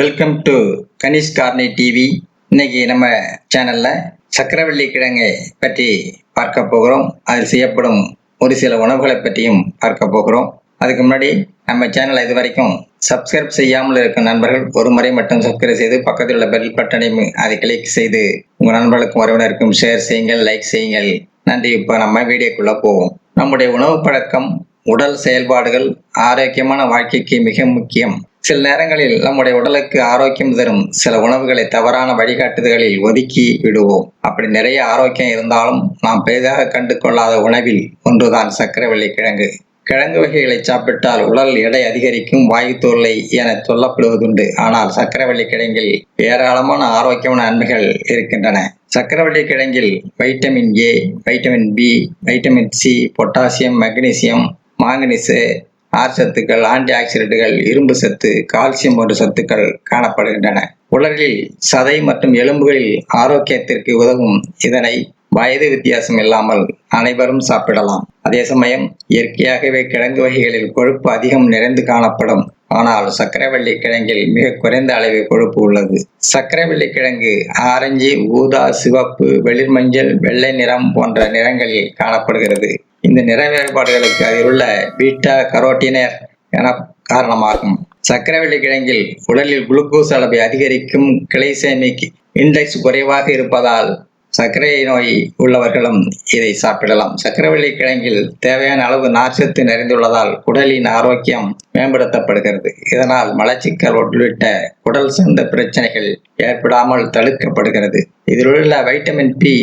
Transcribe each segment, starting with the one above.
Welcome to Kanish Karni TV இன்னைக்கு நம்ம சேனல்ல சக்கரவள்ளி கிழங்கை பற்றி பார்க்க போகிறோம். அதில் செய்யப்படும் ஒரு சில உணவுகளை பற்றியும் பார்க்க போகிறோம். அதுக்கு முன்னாடி நம்ம சேனலை இது வரைக்கும் சப்ஸ்கிரைப் செய்யாமல் இருக்கும் நண்பர்கள் ஒரு முறை மட்டும் சப்ஸ்கிரைப் செய்து பக்கத்தில் உள்ள பெல் பட்டனையும் அதை கிளிக் செய்து உங்கள் நண்பர்களுக்கும் உறவினருக்கும் ஷேர் செய்யுங்கள் லைக் செய்யுங்கள். நன்றி. இப்போ நம்ம வீடியோக்குள்ளே போவோம். நம்முடைய உணவு பழக்கம் உடல் செயல்பாடுகள் ஆரோக்கியமான வாழ்க்கைக்கு மிக முக்கியம். சில நேரங்களில் நம்முடைய உடலுக்கு ஆரோக்கியம் தரும் சில உணவுகளை தவறான வழிகாட்டுதல்களில் ஒதுக்கி விடுவோம். அப்படி நிறைய ஆரோக்கியம் இருந்தாலும் நாம் பெரிதாக கண்டு கொள்ளாத உணவில் ஒன்றுதான் சக்கரவள்ளி கிழங்கு. கிழங்கு வகைகளை சாப்பிட்டால் உடல் எடை அதிகரிக்கும் வாயு தொல்லை என சொல்லப்படுவதுண்டு. ஆனால் சக்கரவள்ளி கிழங்கில் ஏராளமான ஆரோக்கியமான நன்மைகள் இருக்கின்றன. சக்கரவள்ளி கிழங்கில் vitamin A vitamin B vitamin C potassium magnesium manganese ஆர்சத்துக்கள் ஆன்டி ஆக்சிடென்ட்டுகள் இரும்பு சத்து கால்சியம் போன்ற சத்துக்கள் காணப்படுகின்றன. உடலில் சதை மற்றும் எலும்புகளில் ஆரோக்கியத்திற்கு உதவும் இதனை வயது வித்தியாசம் இல்லாமல் அனைவரும் சாப்பிடலாம். அதே சமயம் இயற்கையாகவே கிழங்கு வகைகளில் கொழுப்பு அதிகம் நிறைந்து காணப்படும் ஆனால் சக்கரவள்ளி கிழங்கில் மிக குறைந்த அளவு கொழுப்பு உள்ளது. சக்கரவள்ளி கிழங்கு ஆரஞ்சு ஊதா சிவப்பு வெளிர் மஞ்சள் வெள்ளை நிறம் போன்ற நிறங்களில் காணப்படுகிறது. இந்த நிற வேறுபாடுகளுக்கு அதில் உள்ள பீட்டா கரோட்டினர் என காரணமாகும். சக்கரவள்ளி கிழங்கில் உடலில் குளுக்கோஸ் அளவை அதிகரிக்கும் கிளைசேமிக் இண்டெக்ஸ் குறைவாக இருப்பதால் சர்க்கரை நோய் உள்ளவர்களும் இதை சாப்பிடலாம். சக்கரவள்ளி கிழங்கில் தேவையான அளவு நார்ச்சத்து நிறைந்துள்ளதால் உடலின் ஆரோக்கியம் மேம்படுத்தப்படுகிறது. இதனால் மலச்சிக்கல் உள்ளிட்ட உடல் சார்ந்த பிரச்சனைகள் ஏற்படாமல் தடுக்கப்படுகிறது. இதில் உள்ள வைட்டமின் பி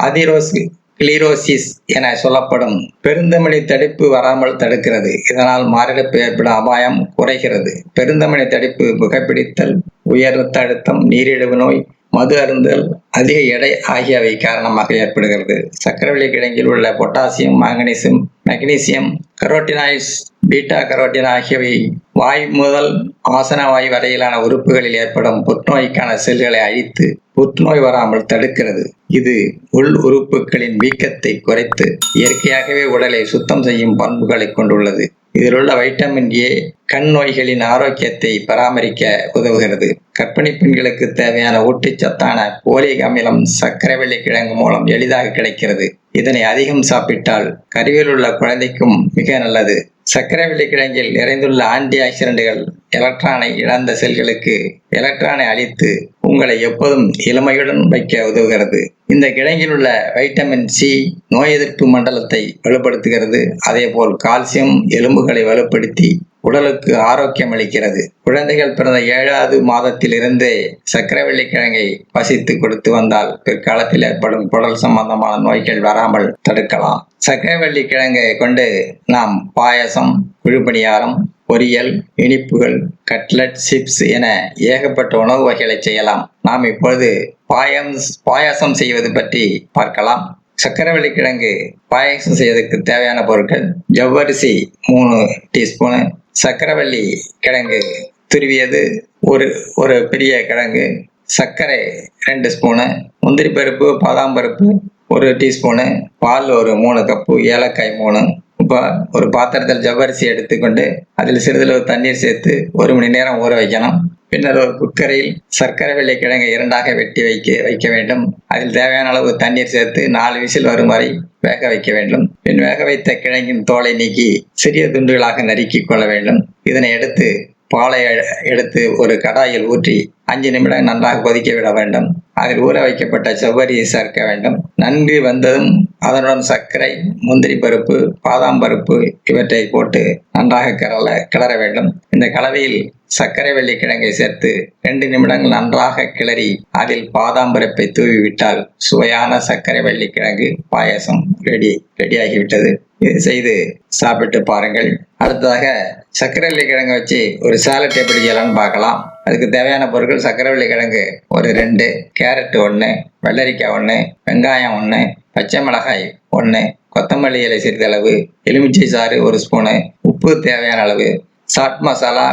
ஆதிரோஸ் கிளீரோசிஸ் என சொல்லப்படும் பெருந்தமணி தடுப்பு வராமல் தடுக்கிறது. இதனால் மாரடைப்பு ஏற்படும் அபாயம் குறைகிறது. பெருந்தமணி தடுப்பு புகைப்பிடித்தல் உயர் ரத்த அழுத்தம் நீரிழிவு நோய் மது அருந்தல் அதிக எடை ஆகியவை காரணமாக ஏற்படுகிறது. சக்கரவள்ளி கிழங்கில் உள்ள பொட்டாசியம் மாங்கனீசியம் மெக்னீசியம் கரோட்டினாய்ஸ் பீட்டா கரோட்டின் ஆகியவை வாய் முதல் ஆசன வாய் வரையிலான உறுப்புகளில் ஏற்படும் புற்றுநோய்க்கான செல்களை அழித்து புற்றுநோய் வராமல் தடுக்கிறது. இது உள் உறுப்புகளின் வீக்கத்தை குறைத்து இயற்கையாகவே உடலை சுத்தம் செய்யும் பண்புகளை கொண்டுள்ளது. இதில் உள்ள வைட்டமின் ஏ கண் நோய்களின் ஆரோக்கியத்தை பராமரிக்க உதவுகிறது. கர்ப்பிணி பெண்களுக்கு தேவையான ஊட்டச்சத்தான போலிக் அமிலம் சர்க்கரை கிழங்கு மூலம் எளிதாக கிடைக்கிறது. இதனை அதிகம் சாப்பிட்டால் கருவில் உள்ள குழந்தைக்கும் மிக நல்லது. சர்க்கரை கிழங்கில் நிறைந்துள்ள ஆன்டி ஆக்சிடென்ட்கள் எலக்ட்ரானை இழந்த செல்களுக்கு எலக்ட்ரானை அளித்து உங்களை எப்போதும் இளமையுடன் வைக்க உதவுகிறது. இந்த கிழங்கில் உள்ள வைட்டமின் சி நோய் எதிர்ப்பு மண்டலத்தை வலுப்படுத்துகிறது. அதேபோல் கால்சியம் எலும்புகளை வலுப்படுத்தி உடலுக்கு ஆரோக்கியம் அளிக்கிறது. குழந்தைகள் பிறந்த ஏழாவது மாதத்திலிருந்தே சக்கரவள்ளி கிழங்கை பசித்து கொடுத்து வந்தால் பிற்காலத்தில் ஏற்படும் குடல் சம்பந்தமான நோய்கள் வராமல் தடுக்கலாம். சக்கரவள்ளி கிழங்கை கொண்டு நாம் பாயசம் குழுப்பணியாரம் பொரியல் இனிப்புகள் கட்லட் சிப்ஸ் என ஏகப்பட்ட உணவு வகைகளை செய்யலாம். நாம் இப்பொழுது பாயம் பாயாசம் செய்வது பற்றி பார்க்கலாம். சக்கரவள்ளி கிழங்கு பாயாசம் செய்வதற்கு தேவையான பொருட்கள் ஜவ்வரிசி மூணு டீஸ்பூனு சக்கரவள்ளி கிழங்கு துருவியது ஒரு ஒரு பெரிய கிழங்கு சர்க்கரை ரெண்டு ஸ்பூனு முந்திரி பருப்பு பாதாம் பருப்பு ஒரு டீஸ்பூனு பால் ஒரு மூணு கப்பு ஏலக்காய் மூணு ஒரு பாத்திரத்தில் ஜவ்வரிசி எடுத்துக்கொண்டு அதில் சிறிதளவு தண்ணீர் சேர்த்து ஒரு மணி நேரம் ஊற வைக்கணும். பின்னர் ஒரு குக்கரில் சர்க்கரை வெள்ளை கிழங்கை இரண்டாக வெட்டி வைக்க வைக்க வேண்டும். அதில் தேவையான அளவு தண்ணீர் சேர்த்து நாலு விசில் வரும் வரை வேக வைக்க வேண்டும். பின் வேக வைத்த கிழங்கின் தோலை நீக்கி சிறிய துண்டுகளாக நறுக்கி கொள்ள வேண்டும். இதனை எடுத்து பாலை எடுத்து ஒரு கடாயில் ஊற்றி அஞ்சு நிமிடம் நன்றாக கொதிக்க விட வேண்டும். அதில் ஊற வைக்கப்பட்ட செவ்வரியை சேர்க்க வேண்டும். நன்கு வந்ததும் அதனுடன் சர்க்கரை முந்திரி பருப்பு பாதாம் பருப்பு இவற்றை போட்டு நன்றாக கிளற கிளற வேண்டும். இந்த கலவையில் சர்க்கரை வெள்ளிக்கிழங்கை சேர்த்து ரெண்டு நிமிடங்கள் நன்றாக கிளறி அதில் பாதாம் பருப்பை தூவி விட்டால் சுவையான சர்க்கரை வெள்ளிக்கிழங்கு பாயசம் ரெடி ரெடியாகிவிட்டது. இது செய்து சாப்பிட்டு பாருங்கள். அடுத்ததாக சர்க்கரை கிழங்கு வச்சு ஒரு சாலட் எப்படி செய்யலாம்னு பார்க்கலாம். அதுக்கு தேவையான பொருட்கள் சர்க்கரை கிழங்கு ஒரு ரெண்டு கேரட் ஒன்று வெள்ளரிக்காய் ஒன்று வெங்காயம் ஒன்று பச்சை மிளகாய் ஒன்று கொத்தமல்லி இலை சிறிதளவு எலுமிச்சை சாறு ஒரு ஸ்பூனு உப்பு தேவையான அளவு சாட் மசாலா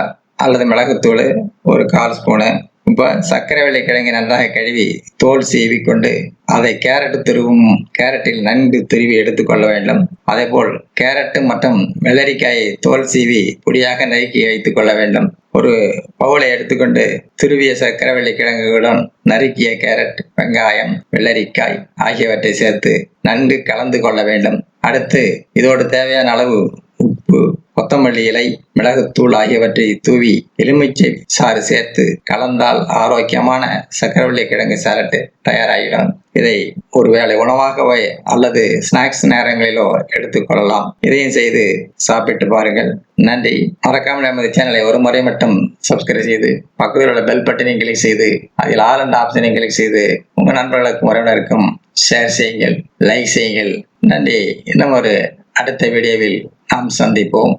அல்லது மிளகுத்தூள் ஒரு கால் ஸ்பூனு இப்போ சர்க்கரைவள்ளி கிழங்கை நன்றாக கழுவி தோல் சீவி கொண்டு அதை கேரட் துருவும் கேரட்டில் நன்கு துருவி எடுத்துக்கொள்ள வேண்டும். அதேபோல் கேரட்டு மற்றும் வெள்ளரிக்காயை தோல் சீவி பொடியாக நறுக்கி வைத்துக் கொள்ள வேண்டும். ஒரு பவுலை எடுத்துக்கொண்டு துருவிய சர்க்கரைவள்ளி கிழங்குகளுடன் நறுக்கிய கேரட் வெங்காயம் வெள்ளரிக்காய் ஆகியவற்றை சேர்த்து நன்கு கலந்து கொள்ள வேண்டும். அடுத்து இதோடு தேவையான அளவு கொத்தமல்லி இலை மிளகுத்தூள் ஆகியவற்றை தூவி எலுமிச்சை சாறு சேர்த்து கலந்தால் ஆரோக்கியமான சக்கரவள்ளி கிழங்கு சாலட்டு தயாராகிடும் இதை ஒருவேளை உணவாகவோ அல்லது ஸ்நாக்ஸ் நேரங்களிலோ எடுத்துக்கொள்ளலாம் இதையும் செய்து சாப்பிட்டு பாருங்கள். நன்றி. மறக்காமல் நமது சேனலை ஒரு முறை மட்டும் சப்ஸ்கிரைப் செய்து பக்கத்தில் உள்ள பெல் பட்டனை கிளிக் செய்து அதில் ஆல் அந்த ஆப்ஷனை கிளிக் செய்து உங்கள் நண்பர்களுக்கும் உறவினருக்கும் ஷேர் செய்யுங்கள் லைக் செய்யுங்கள். நன்றி. இன்னும் ஒரு அடுத்த வீடியோவில் நாம் சந்திப்போம்